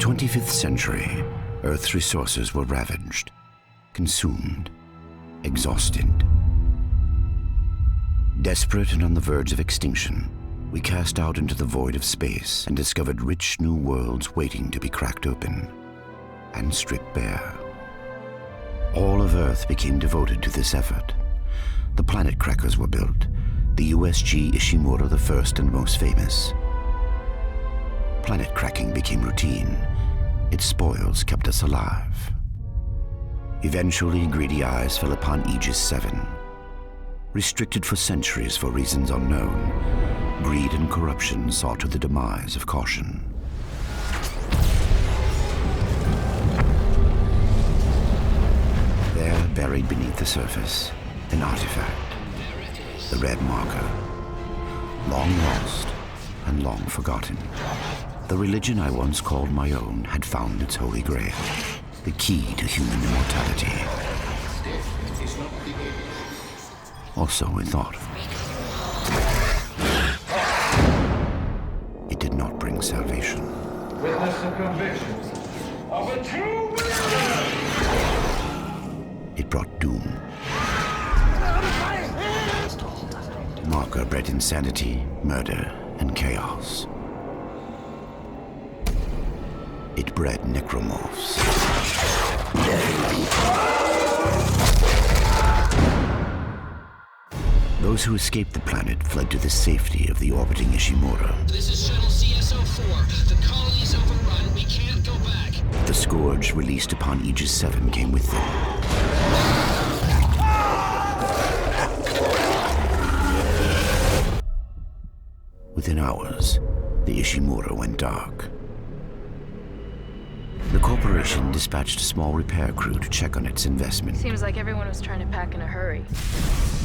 By the 25th century, Earth's resources were ravaged, consumed, exhausted. Desperate and on the verge of extinction, we cast out into the void of space and discovered rich new worlds waiting to be cracked open and stripped bare. All of Earth became devoted to this effort. The planet crackers were built, the USG Ishimura the first and most famous. Planet cracking became routine. Its spoils kept us alive. Eventually, greedy eyes fell upon Aegis 7. Restricted for centuries for reasons unknown, greed and corruption saw to the demise of caution. There, buried beneath the surface, an artifact. The red marker. Long lost and long forgotten. The religion I once called my own had found its holy grail. The key to human immortality. Or so we thought. It did not bring salvation. Witness the conviction of a true believer. It brought doom. Marker bred insanity, murder, and chaos. It bred necromorphs. Those who escaped the planet fled to the safety of the orbiting Ishimura. This is Shuttle CSO-4. The colony's overrun. We can't go back. The scourge released upon Aegis 7 came with them. Within hours, the Ishimura went dark. The corporation dispatched a small repair crew to check on its investment. Seems like everyone was trying to pack in a hurry.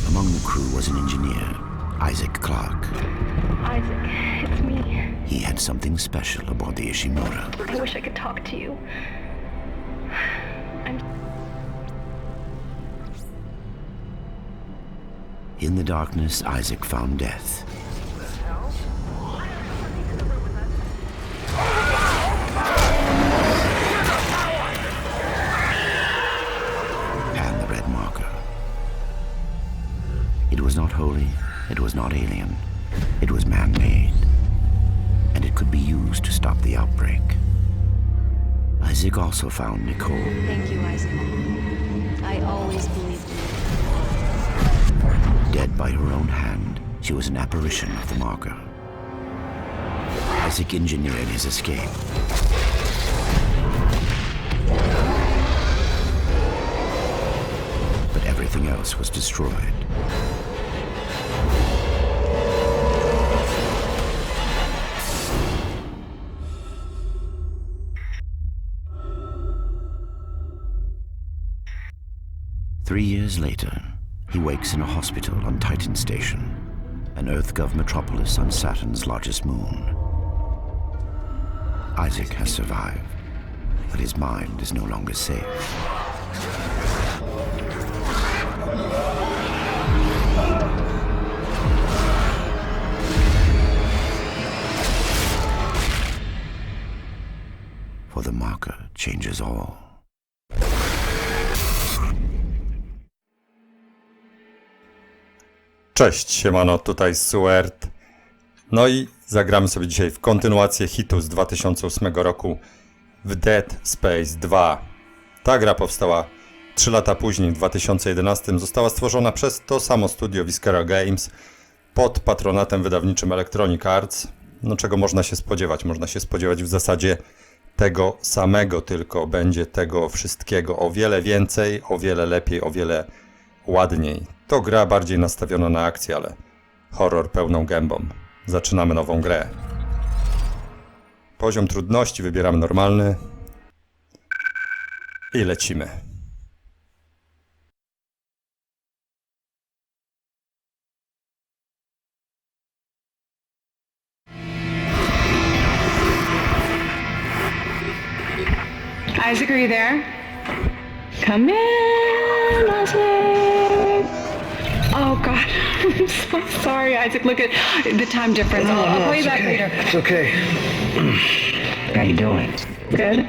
Among the crew was an engineer, Isaac Clark. Isaac, it's me. He had something special aboard the Ishimura. I wish I could talk to you. I'm In the darkness, Isaac found death. Was not alien, it was man made. And it could be used to stop the outbreak. Isaac also found Nicole. Thank you, Isaac. I always believed in you. Dead by her own hand, she was an apparition of the marker. Isaac engineered his escape. But everything else was destroyed. Years later, he wakes in a hospital on Titan Station, an EarthGov metropolis on Saturn's largest moon. Isaac has survived, but his mind is no longer safe. For the marker changes all. Cześć, siemano, tutaj Suert. No i zagramy sobie dzisiaj w kontynuację hitu z 2008 roku w Dead Space 2. Ta gra powstała 3 lata później, w 2011. Została stworzona przez to samo studio Viscera Games pod patronatem wydawniczym Electronic Arts. No czego można się spodziewać? Można się spodziewać w zasadzie tego samego, tylko będzie tego wszystkiego o wiele więcej, o wiele lepiej, o wiele ładniej. To gra bardziej nastawiona na akcję, ale horror pełną gębą. Zaczynamy nową grę. Poziom trudności wybieramy normalny i lecimy. Isaac, are you there? Come in, Isaac. Oh God, I'm so sorry, Isaac. Look at the time difference. I'll, I'll call you back oh, later. It's okay. How you doing? Good.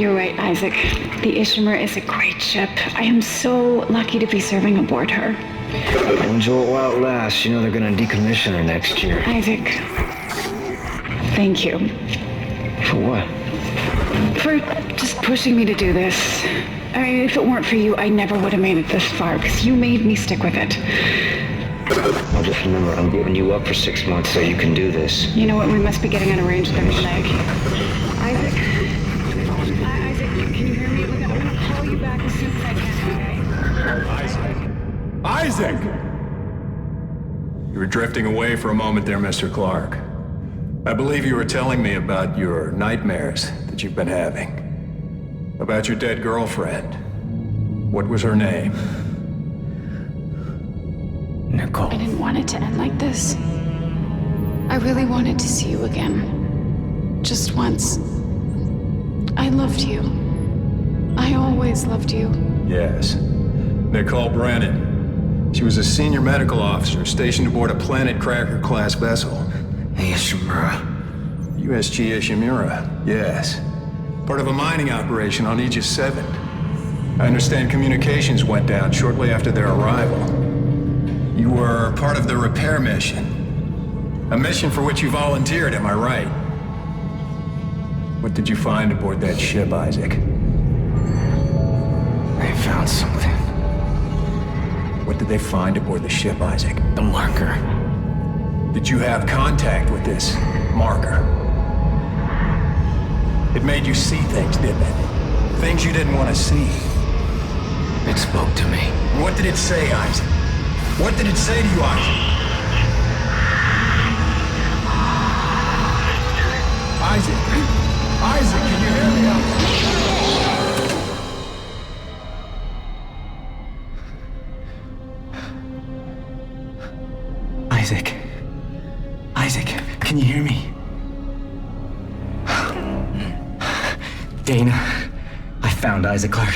You're right, Isaac. The Ishimar is a great ship. I am so lucky to be serving aboard her. Enjoy it while it lasts. You know they're gonna decommission her next year. Isaac, thank you For what? for just pushing me to do this. I mean, if it weren't for you, I never would have made it this far because you made me stick with it. I'll just remember I'm giving you up for six months so you can do this. You know what? We must be getting on a range third leg. Isaac? I- Isaac, can you hear me? Look, I'm gonna call you back as soon as I can, okay? Isaac! You were drifting away for a moment there, Mr. Clark. I believe you were telling me about your nightmares that you've been having. About your dead girlfriend. What was her name? Nicole. I didn't want it to end like this. I really wanted to see you again. Just once. I loved you. I always loved you. Yes. Nicole Brennan. She was a senior medical officer stationed aboard a Planet Cracker class vessel. Hey, Ishimura. USG Ishimura, yes. Part of a mining operation on Aegis 7. I understand communications went down shortly after their arrival. You were part of the repair mission. A mission for which you volunteered, am I right? What did you find aboard that ship, Isaac? They found something. What did they find aboard the ship, Isaac? The marker. Did you have contact with this marker? It made you see things, didn't it? Things you didn't want to see. It spoke to me. What did it say, Isaac? What did it say to you, Isaac? Isaac? Isaac, can you hear me? Isaac. Isaac, can you hear me? Dana, I found Isaac Clark.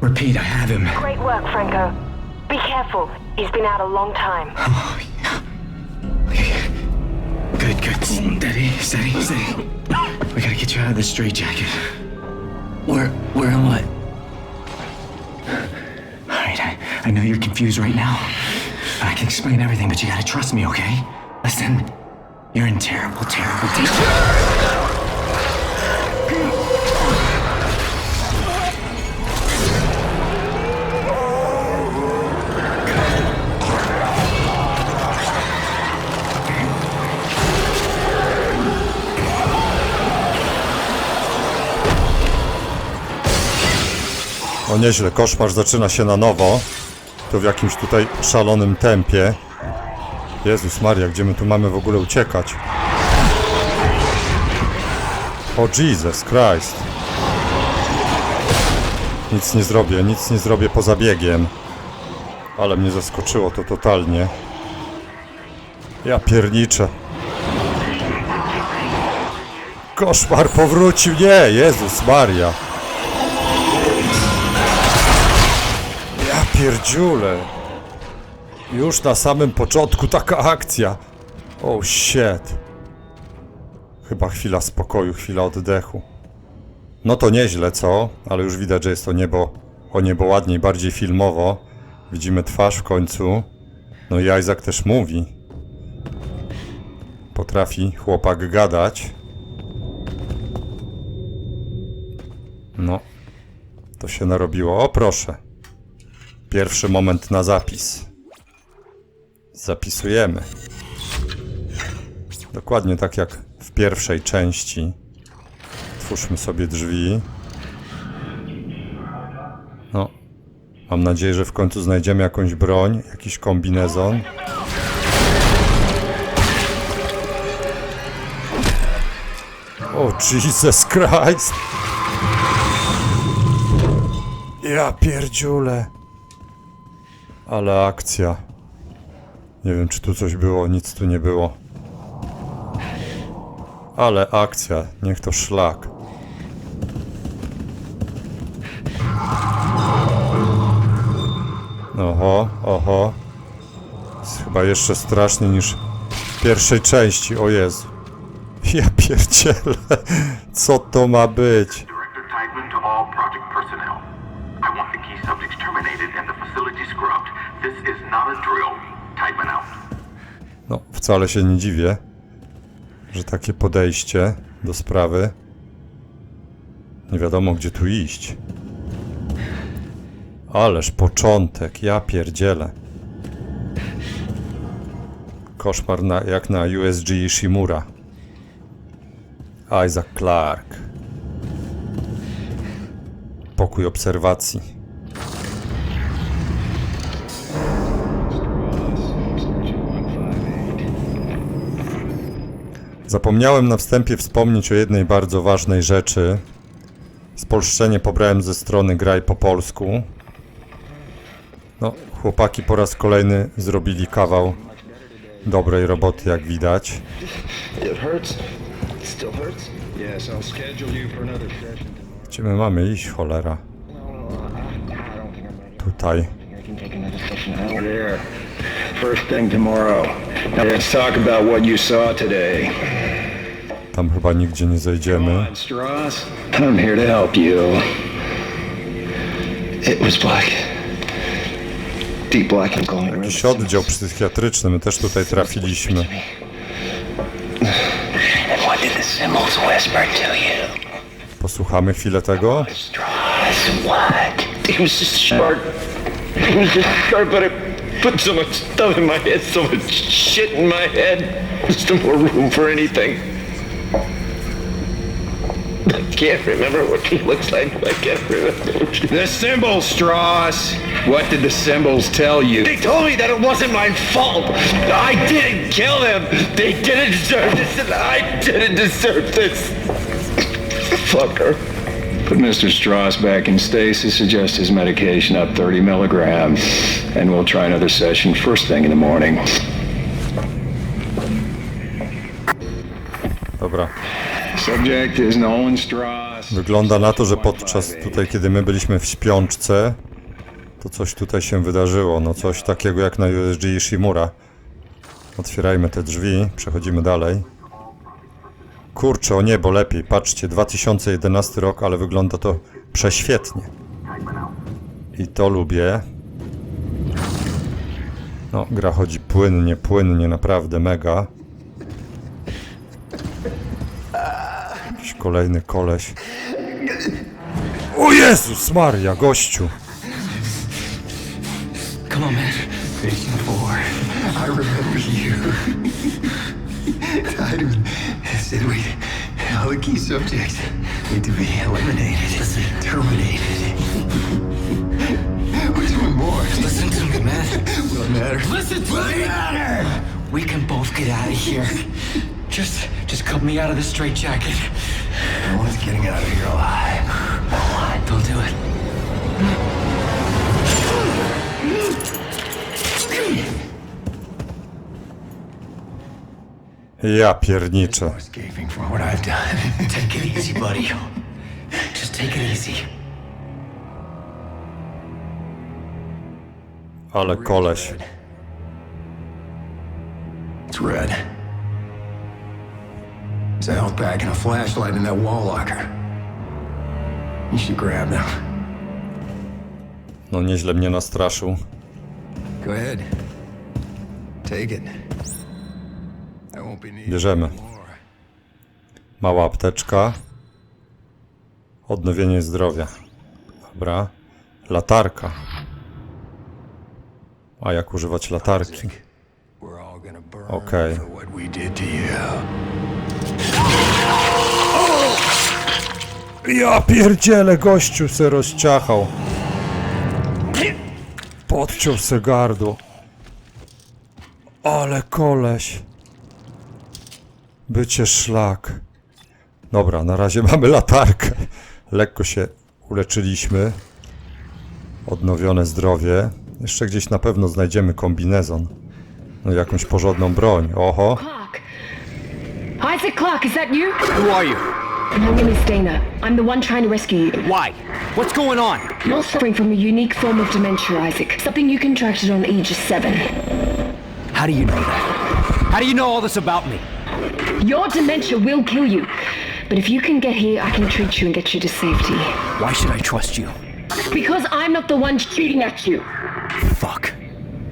Repeat, I have him. Great work, Franco. Be careful. He's been out a long time. Oh, yeah. Okay. Good, good. Steady, steady, steady. We gotta get you out of this straitjacket. Where, where am I? All right, I, I know you're confused right now. I can explain everything, but you gotta trust me, okay? Listen, you're in terrible, terrible danger. O nieźle, koszmar zaczyna się na nowo. To w jakimś tutaj szalonym tempie. Jezus Maria, gdzie my tu mamy w ogóle uciekać? O Jesus Christ. Nic nie zrobię, nic nie zrobię poza biegiem. Ale mnie zaskoczyło to totalnie. Ja pierniczę. Koszmar powrócił, nie, Jezus Maria. Pierdziule. Już na samym początku taka akcja. Oh shit. Chyba chwila spokoju, chwila oddechu. No to nieźle, co? Ale już widać, że jest to niebo o niebo ładniej, bardziej filmowo. Widzimy twarz w końcu. No i Isaac też mówi. Potrafi chłopak gadać. No. To się narobiło. O proszę. Pierwszy moment na zapis. Zapisujemy. Dokładnie tak jak w pierwszej części. Twórzmy sobie drzwi. No. Mam nadzieję, że w końcu znajdziemy jakąś broń, jakiś kombinezon. O Jesus Christ! Ja pierdziule. Ale akcja. Nie wiem, czy tu coś było, nic tu nie było. Ale akcja, niech to szlak. Oho, oho. Jest chyba jeszcze straszniej niż w pierwszej części, o Jezu. Ja pierdzielę. Co to ma być? Wcale się nie dziwię, że takie podejście do sprawy. Nie wiadomo, gdzie tu iść. Ależ początek, ja pierdzielę. Koszmar na, jak na USG Ishimura. Isaac Clarke. Pokój obserwacji. Zapomniałem na wstępie wspomnieć o jednej bardzo ważnej rzeczy. Spolszczenie pobrałem ze strony Graj po polsku. No, chłopaki po raz kolejny zrobili kawał dobrej roboty, jak widać. Gdzie my mamy iść, cholera? Tutaj. First thing tomorrow. Now let's talk about what you saw today. Tam chyba nigdzie nie zejdziemy. I'm here to help you. It was black. Deep black and glowing. Jakiś oddział psychiatryczny, my też tutaj trafiliśmy. Posłuchamy chwilę tego. It was just sharp. It was just sharp, but it put so much stuff in my head, so much shit in my head. There's no more room for anything. I can't remember what he looks like. I can't remember. The symbols, Strauss. What did the symbols tell you? They told me that it wasn't my fault. I didn't kill them. They didn't deserve this, and I didn't deserve this. Fucker. Put Mr. Strauss back in stasis, adjust his medication up 30 milligrams, and we'll try another session first thing in the morning. Dobra. Wygląda na to, że podczas tutaj, kiedy my byliśmy w śpiączce, to coś tutaj się wydarzyło. No coś takiego jak na USG Ishimura. Otwierajmy te drzwi, przechodzimy dalej. Kurczę, o niebo, lepiej. Patrzcie, 2011 rok, ale wygląda to prześwietnie. I to lubię. No, gra chodzi płynnie, płynnie, naprawdę mega. Jakiś kolejny koleś. O Jezus Maria, gościu! Come on, man. Patient four. I remember you. Tideman said we all the key subjects need to be eliminated, terminated. We're doing more. Listen to me, man. What matters? Listen to me. matter. We can both get out of here. Just, just cut me out of this straitjacket. No one's getting out of here alive. No one. Don't do it. Ja pierniczę. escaping from what I've done. take it easy, buddy. Just take it easy. Ale koleś. It's red. It's a pack and a flashlight in that wall locker. You should grab them. No nieźle mnie nastraszył. Go ahead. Take it. I won't be needing Bierzemy. Mała apteczka. Odnowienie zdrowia. Dobra. Latarka. A jak używać latarki? Okej. for Ja pierdzielę, gościu se rozciachał. Podciął se gardło. Ale koleś. Bycie szlak. Dobra, na razie mamy latarkę. Lekko się uleczyliśmy. Odnowione zdrowie. Jeszcze gdzieś na pewno znajdziemy kombinezon. No jakąś porządną broń. Oho. Isaac Clark, is that you? Who are you? My name is Dana. I'm the one trying to rescue you. Why? What's going on? You're suffering from a unique form of dementia, Isaac. Something you contracted on Aegis 7. How do you know that? How do you know all this about me? Your dementia will kill you. But if you can get here, I can treat you and get you to safety. Why should I trust you? Because I'm not the one shooting at you. Fuck.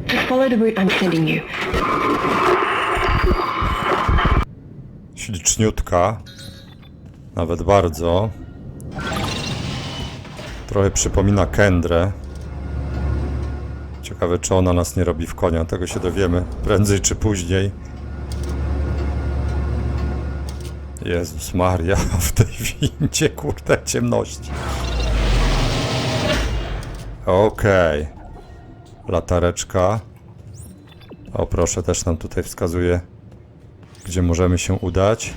Just follow the route I'm sending you. Śliczniutka. Nawet bardzo. Trochę przypomina Kendrę. Ciekawe, czy ona nas nie robi w konia. Tego się dowiemy prędzej czy później. Jezus Maria, w tej windzie, kurde, ciemności. Okej. Latareczka. O, proszę, też nam tutaj wskazuje, gdzie możemy się udać.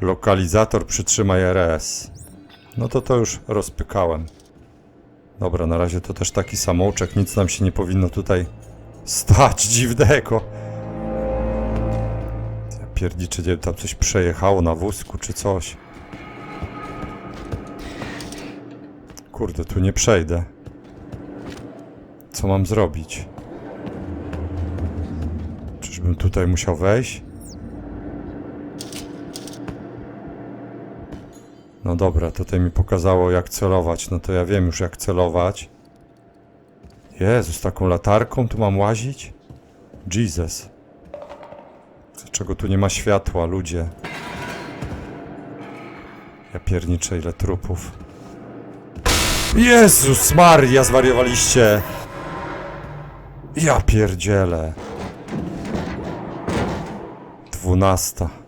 Lokalizator przytrzymaj RS. No to to już rozpykałem. Dobra, na razie to też taki samouczek, nic nam się nie powinno tutaj stać dziwnego. Ja pierdziczę, gdzie tam coś przejechało na wózku czy coś. Kurde, tu nie przejdę. Co mam zrobić? Czyżbym tutaj musiał wejść? No dobra, tutaj mi pokazało jak celować, no to ja wiem już jak celować. Jezus, taką latarką tu mam łazić? Jesus. Dlaczego tu nie ma światła, ludzie? Ja pierniczę, ile trupów. Jezus Maria, zwariowaliście! Ja pierdzielę. Dwunasta.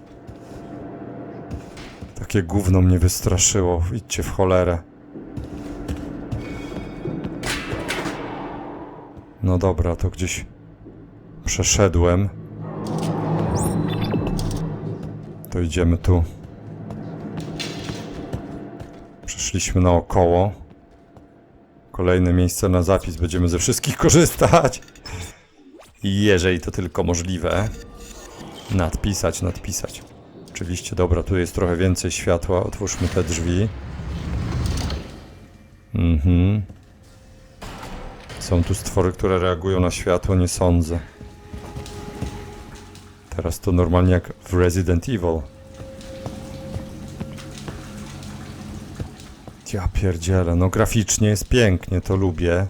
Takie gówno mnie wystraszyło. Idźcie w cholerę. No dobra, to gdzieś przeszedłem. To idziemy tu. Przeszliśmy naokoło. Kolejne miejsce na zapis. Będziemy ze wszystkich korzystać. Jeżeli to tylko możliwe. Nadpisać, nadpisać. Oczywiście, dobra, tu jest trochę więcej światła. Otwórzmy te drzwi. Mhm. Są tu stwory, które reagują na światło? Nie sądzę. Teraz to normalnie jak w Resident Evil. Ja pierdzielę, no graficznie jest pięknie, to lubię.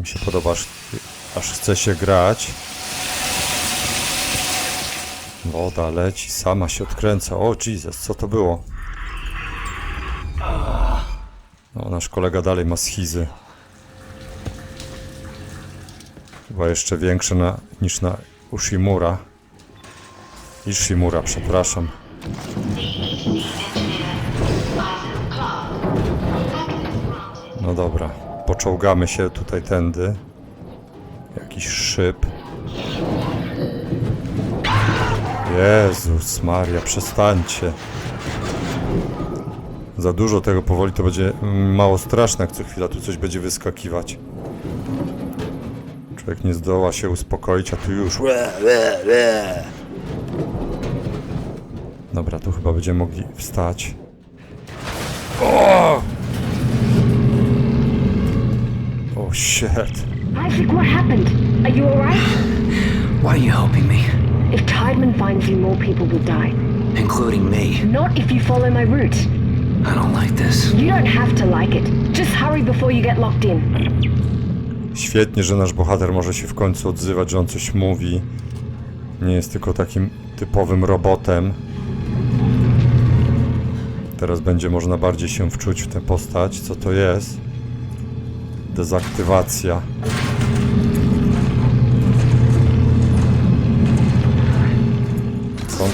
Mi się podoba, aż, aż chce się grać. Woda leci, sama się odkręca. O Jesus, co to było? No, nasz kolega dalej ma schizy. Chyba jeszcze większe na, niż na Ushimura. Ishimura, przepraszam. No dobra, poczołgamy się tutaj tędy. Jakiś szyb. Jezus Maria, przestańcie. Za dużo tego powoli to będzie mało straszne, jak co chwila tu coś będzie wyskakiwać. Człowiek nie zdoła się uspokoić, a tu już. Dobra, tu chyba będziemy mogli wstać. O! Oh shit. Isaac, what happened? Are you alright? Why are you helping me? If Tideman finds you, more people will die. Including me. Not if you follow my route. I don't like this. You don't have to like it. Just hurry before you get locked in. Świetnie, że nasz bohater może się w końcu odzywać, że on coś mówi. Nie jest tylko takim typowym robotem. Teraz będzie można bardziej się wczuć w tę postać. Co to jest? Dezaktywacja.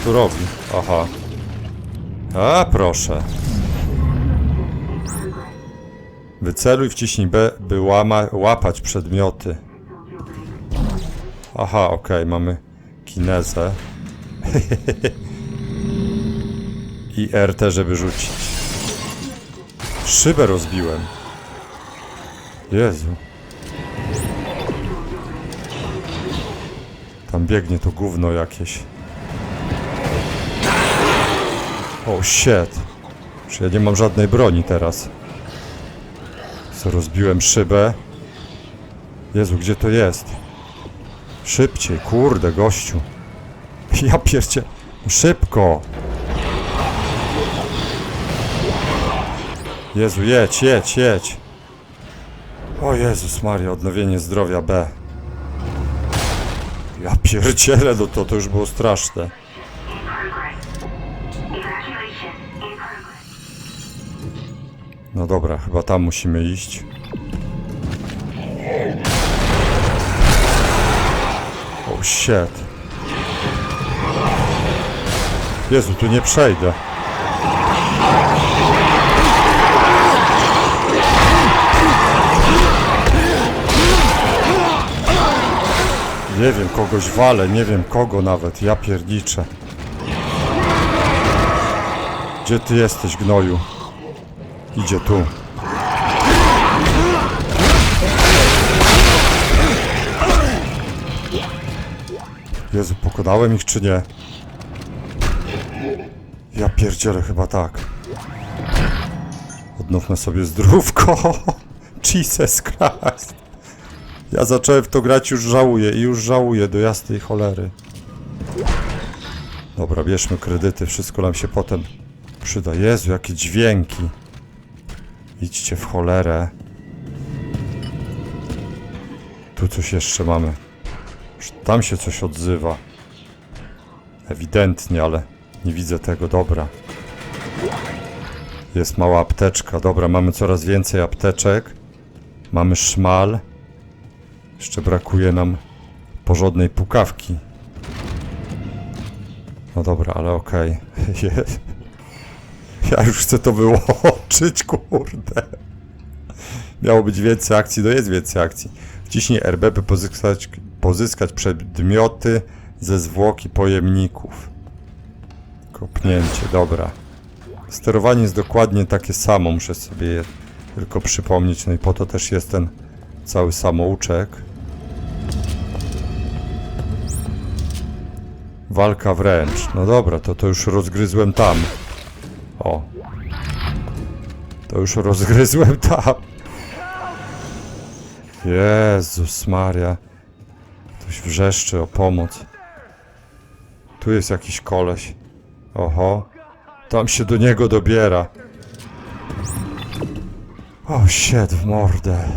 Tu robi? Aha. A, proszę. Wyceluj, wciśnij B, by łama, łapać przedmioty. Aha, okej, mamy kinezę. I RT, żeby rzucić. Szybę rozbiłem. Jezu. Tam biegnie to gówno jakieś. O, shit. Czy ja nie mam żadnej broni teraz? Co, rozbiłem szybę? Jezu, gdzie to jest? Szybciej, kurde, gościu. Ja piercie. Szybko! Jezu, jedź, jedź, jedź. O Jezus Maria, odnowienie zdrowia B. Ja pierdzielę, no to, to już było straszne. No dobra, chyba tam musimy iść. Oh shit. Jezu, tu nie przejdę. Nie wiem, kogoś walę, nie wiem kogo nawet, ja pierniczę. Gdzie ty jesteś, gnoju? Idzie tu. Jezu, pokonałem ich czy nie? Ja pierdzielę chyba tak. Odnówmy sobie zdrówko. Jesus Christ. Ja zacząłem w to grać, już żałuję i już żałuję do jasnej cholery. Dobra, bierzmy kredyty, wszystko nam się potem przyda. Jezu, jakie dźwięki. Idźcie w cholerę. Tu coś jeszcze mamy. Tam się coś odzywa. Ewidentnie, ale nie widzę tego. Dobra. Jest mała apteczka. Dobra, mamy coraz więcej apteczek. Mamy szmal. Jeszcze brakuje nam porządnej pukawki. No dobra, ale okej. Jest. Ja już chcę to wyłączyć, kurde. Miało być więcej akcji, no jest więcej akcji. Wciśnij RB, by pozyskać, pozyskać przedmioty ze zwłoki pojemników. Kopnięcie, dobra. Sterowanie jest dokładnie takie samo, muszę sobie je tylko przypomnieć. No i po to też jest ten cały samouczek. Walka wręcz. No dobra, to to już rozgryzłem tam. To już rozgryzłem tam. Jezus Maria. Ktoś wrzeszczy o pomoc. Tu jest jakiś koleś. Oho. Tam się do niego dobiera. O, shit w mordę.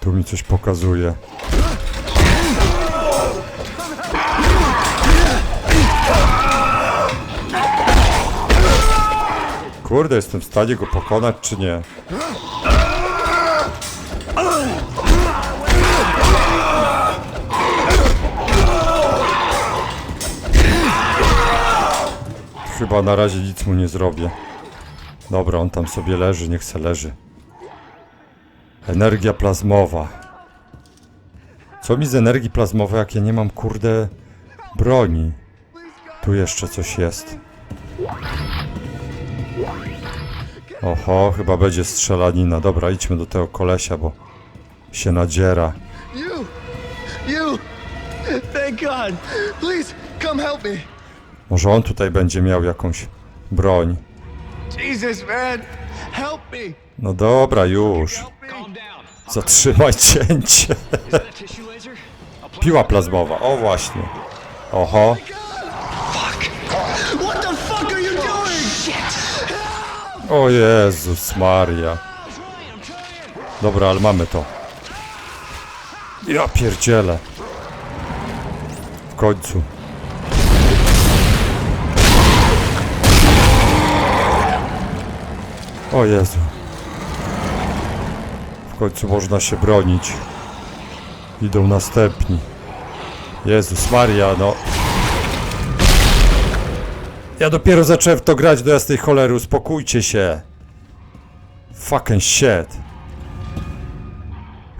Tu mi coś pokazuje. Kurde, jestem w stanie go pokonać, czy nie? Chyba na razie nic mu nie zrobię. Dobra, on tam sobie leży, niech se leży. Energia plazmowa. Co mi z energii plazmowej, jak ja nie mam, kurde, broni? Tu jeszcze coś jest. Oho, chyba będzie strzelanina. Dobra, idźmy do tego kolesia, bo się nadziera. You! You! Thank God! Please, come help me! Może on tutaj będzie miał jakąś broń. Jesus, man! Help me! No dobra, już. Zatrzymaj cięcie. Piła plazmowa, o właśnie. Oho. O Jezus Maria. Dobra, ale mamy to. Ja pierdzielę. W końcu. O Jezu. W końcu można się bronić. Idą następni. Jezus Maria, no. Ja dopiero zacząłem w to grać do jasnej cholery, uspokójcie się. Fucking shit.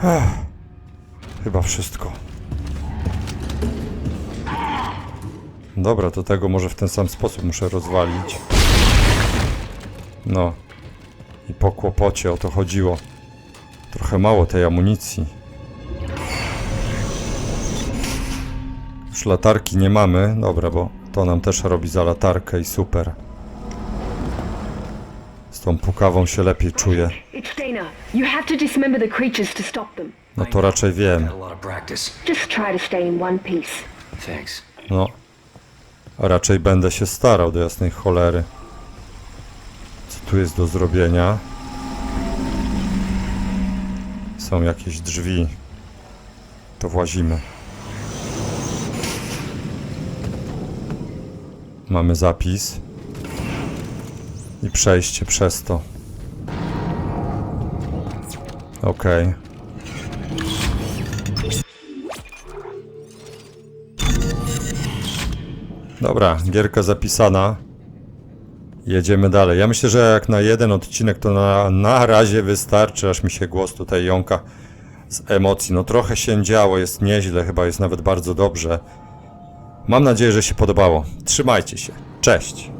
Ech. Chyba wszystko. Dobra, to tego może w ten sam sposób muszę rozwalić. No. I po kłopocie o to chodziło. Trochę mało tej amunicji. Już latarki nie mamy. Dobra, bo to nam też robi za latarkę i super. Z tą pukawą się lepiej czuję. No to raczej wiem. No. A raczej będę się starał do jasnej cholery. Co tu jest do zrobienia? Są jakieś drzwi. To włazimy. Mamy zapis. I przejście przez to. Okej. Dobra, gierka zapisana. Jedziemy dalej. Ja myślę, że jak na jeden odcinek to na, na razie wystarczy, aż mi się głos tutaj jąka z emocji. No trochę się działo, jest nieźle, chyba jest nawet bardzo dobrze. Mam nadzieję, że się podobało. Trzymajcie się. Cześć.